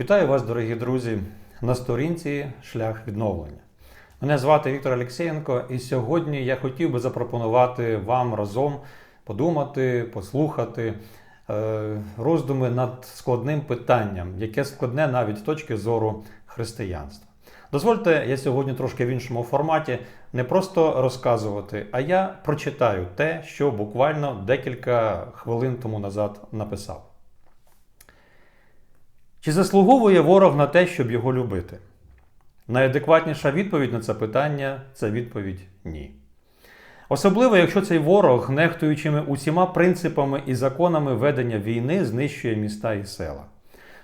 Вітаю вас, дорогі друзі, на сторінці Шлях відновлення. Мене звати Віктор Олексєєнко, і сьогодні я хотів би запропонувати вам разом подумати, послухати е, роздуми над складним питанням, яке складне навіть з точки зору християнства. Дозвольте, я сьогодні трошки в іншому форматі не просто розказувати, а я прочитаю те, що буквально декілька хвилин тому назад написав. Чи заслуговує ворог на те, щоб його любити? Найадекватніша відповідь на це питання це відповідь ні. Особливо, якщо цей ворог, нехтуючими усіма принципами і законами ведення війни, знищує міста і села,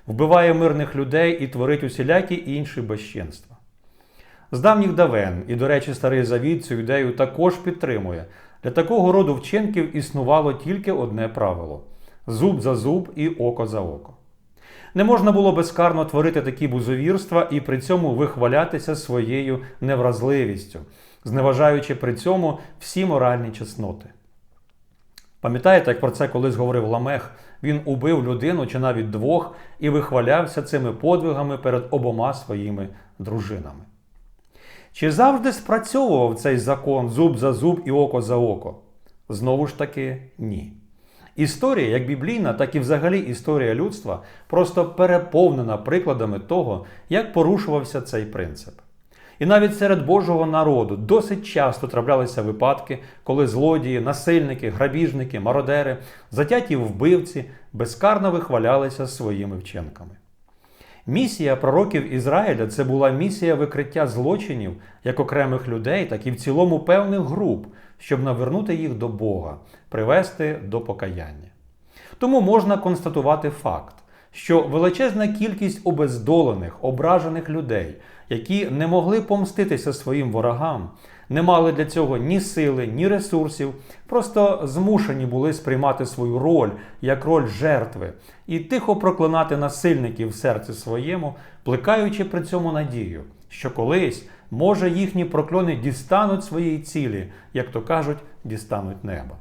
вбиває мирних людей і творить усілякі інші безчинства. З давніх давен, і, до речі, старий завіт цю ідею також підтримує. Для такого роду вчинків існувало тільки одне правило: зуб за зуб і око за око. Не можна було безкарно творити такі бузовірства і при цьому вихвалятися своєю невразливістю, зневажаючи при цьому всі моральні чесноти. Пам'ятаєте, як про це колись говорив Ламех? Він убив людину чи навіть двох і вихвалявся цими подвигами перед обома своїми дружинами. Чи завжди спрацьовував цей закон зуб за зуб і око за око? Знову ж таки, ні. Історія, як біблійна, так і взагалі історія людства, просто переповнена прикладами того, як порушувався цей принцип. І навіть серед Божого народу досить часто траплялися випадки, коли злодії, насильники, грабіжники, мародери, затяті вбивці безкарно вихвалялися своїми вчинками. Місія пророків Ізраїля це була місія викриття злочинів як окремих людей, так і в цілому певних груп, щоб навернути їх до Бога, привести до покаяння. Тому можна констатувати факт, що величезна кількість обездолених, ображених людей, які не могли помститися своїм ворогам, не мали для цього ні сили, ні ресурсів, просто змушені були сприймати свою роль як роль жертви і тихо проклинати насильників в серці своєму, плекаючи при цьому надію, що колись, може, їхні прокльони дістануть своєї цілі, як то кажуть, дістануть неба.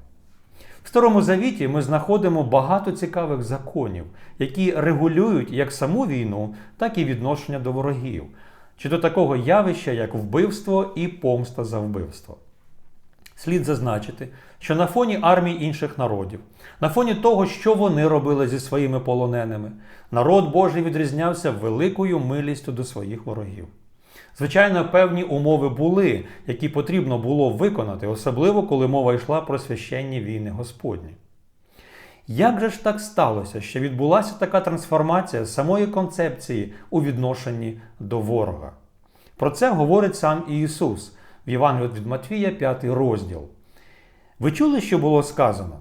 В Старому Завіті ми знаходимо багато цікавих законів, які регулюють як саму війну, так і відношення до ворогів, чи до такого явища, як вбивство і помста за вбивство. Слід зазначити, що на фоні армій інших народів, на фоні того, що вони робили зі своїми полоненими, народ Божий відрізнявся великою милістю до своїх ворогів. Звичайно, певні умови були, які потрібно було виконати, особливо коли мова йшла про священні війни Господні. Як же ж так сталося, що відбулася така трансформація самої концепції у відношенні до ворога? Про це говорить сам Ісус в Євангелії від Матвія, 5 розділ. Ви чули, що було сказано?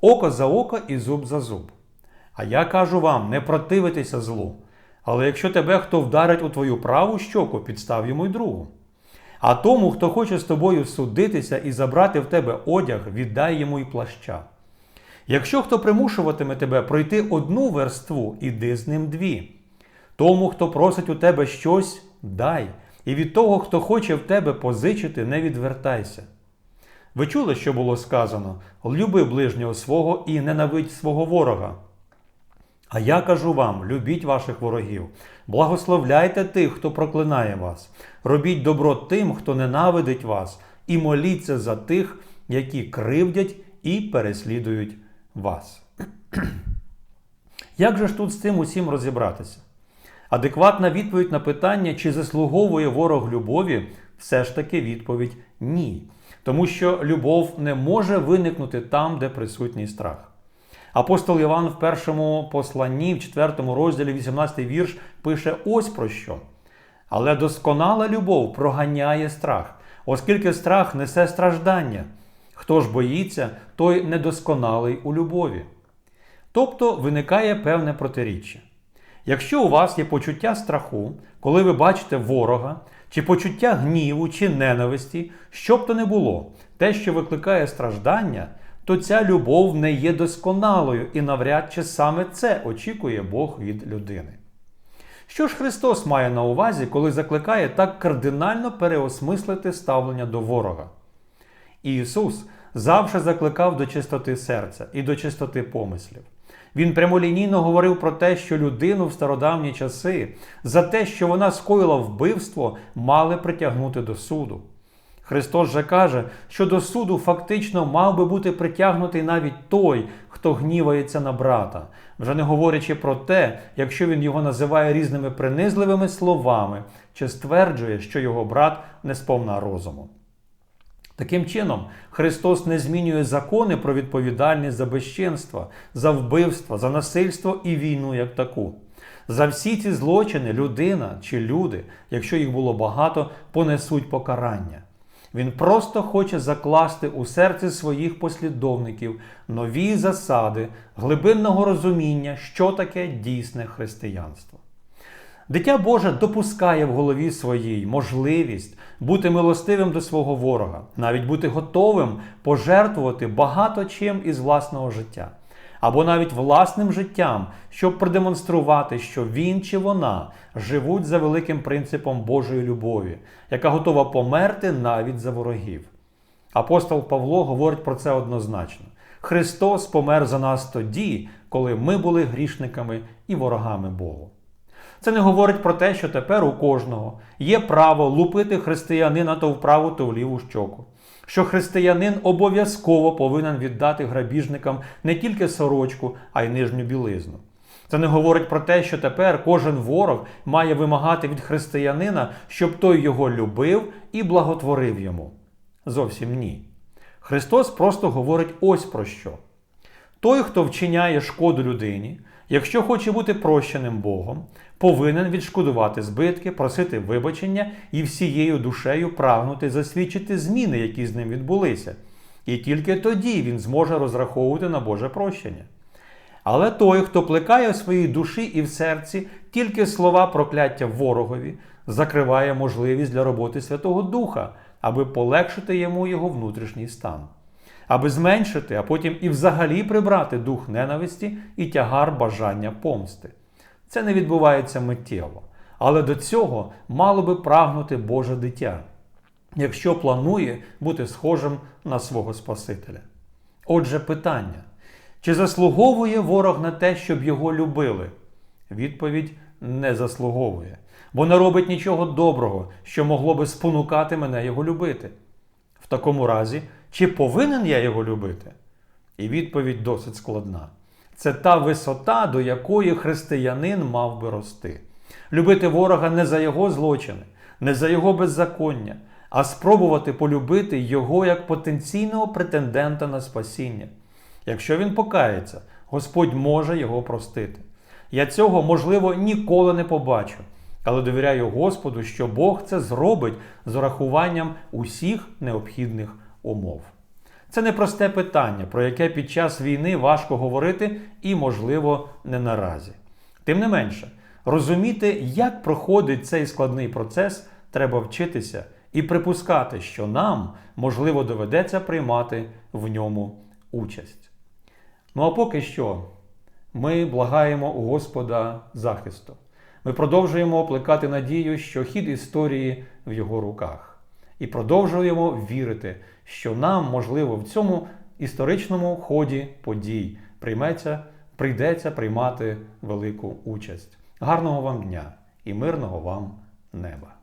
Око за око і зуб за зуб. А я кажу вам, не противитися злу. Але якщо тебе хто вдарить у твою праву щоку, підстав йому й другу. А тому, хто хоче з тобою судитися і забрати в тебе одяг, віддай йому й плаща. Якщо хто примушуватиме тебе пройти одну верству, іди з ним дві. Тому, хто просить у тебе щось, дай, і від того, хто хоче в тебе позичити, не відвертайся. Ви чули, що було сказано: люби ближнього свого і ненавидь свого ворога. А я кажу вам: любіть ваших ворогів, благословляйте тих, хто проклинає вас, робіть добро тим, хто ненавидить вас, і моліться за тих, які кривдять і переслідують вас. Як же ж тут з цим усім розібратися? Адекватна відповідь на питання, чи заслуговує ворог любові, все ж таки відповідь ні. Тому що любов не може виникнути там, де присутній страх. Апостол Іван в першому посланні, в 4 розділі, 18 вірш, пише ось про що. Але досконала любов проганяє страх, оскільки страх несе страждання. Хто ж боїться, той недосконалий у любові. Тобто виникає певне протиріччя. Якщо у вас є почуття страху, коли ви бачите ворога, чи почуття гніву, чи ненависті, що б то не було, те, що викликає страждання, то ця любов не є досконалою і навряд чи саме це очікує Бог від людини. Що ж Христос має на увазі, коли закликає так кардинально переосмислити ставлення до ворога? Ісус завжди закликав до чистоти серця і до чистоти помислів. Він прямолінійно говорив про те, що людину в стародавні часи за те, що вона скоїла вбивство, мали притягнути до суду. Христос же каже, що до суду фактично мав би бути притягнутий навіть той, хто гнівається на брата, вже не говорячи про те, якщо він його називає різними принизливими словами чи стверджує, що його брат не сповна розуму. Таким чином, Христос не змінює закони про відповідальність за безчинство, за вбивство, за насильство і війну як таку. За всі ці злочини людина чи люди, якщо їх було багато, понесуть покарання. Він просто хоче закласти у серці своїх послідовників нові засади глибинного розуміння, що таке дійсне християнство. Дитя Боже допускає в голові своїй можливість бути милостивим до свого ворога, навіть бути готовим пожертвувати багато чим із власного життя, або навіть власним життям, щоб продемонструвати, що він чи вона живуть за великим принципом Божої любові, яка готова померти навіть за ворогів. Апостол Павло говорить про це однозначно. Христос помер за нас тоді, коли ми були грішниками і ворогами Богу. Це не говорить про те, що тепер у кожного є право лупити християнина то в праву, то в ліву щоку. Що християнин обов'язково повинен віддати грабіжникам не тільки сорочку, а й нижню білизну. Це не говорить про те, що тепер кожен ворог має вимагати від християнина, щоб той його любив і благотворив йому. Зовсім ні. Христос просто говорить ось про що. Той, хто вчиняє шкоду людині, якщо хоче бути прощеним Богом, повинен відшкодувати збитки, просити вибачення і всією душею прагнути засвідчити зміни, які з ним відбулися. І тільки тоді він зможе розраховувати на Боже прощення. Але той, хто плекає в своїй душі і в серці тільки слова прокляття ворогові, закриває можливість для роботи Святого Духа, аби полегшити йому його внутрішній стан, аби зменшити, а потім і взагалі прибрати дух ненависті і тягар бажання помсти. Це не відбувається миттєво, але до цього мало би прагнути Боже дитя, якщо планує бути схожим на свого Спасителя. Отже, питання. Чи заслуговує ворог на те, щоб його любили? Відповідь не заслуговує, бо не робить нічого доброго, що могло би спонукати мене його любити. В такому разі, чи повинен я його любити? І відповідь досить складна. Це та висота, до якої християнин мав би рости. Любити ворога не за його злочини, не за його беззаконня, а спробувати полюбити його як потенційного претендента на спасіння. Якщо він покається, Господь може його простити. Я цього, можливо, ніколи не побачу, але довіряю Господу, що Бог це зробить з урахуванням усіх необхідних умов. Це непросте питання, про яке під час війни важко говорити і, можливо, не наразі. Тим не менше, розуміти, як проходить цей складний процес, треба вчитися і припускати, що нам, можливо, доведеться приймати в ньому участь. Ну а поки що ми благаємо у Господа захисту. Ми продовжуємо оплекати надію, що хід історії в його руках. І продовжуємо вірити, що нам, можливо, в цьому історичному ході подій прийметься, прийдеться приймати велику участь. Гарного вам дня і мирного вам неба!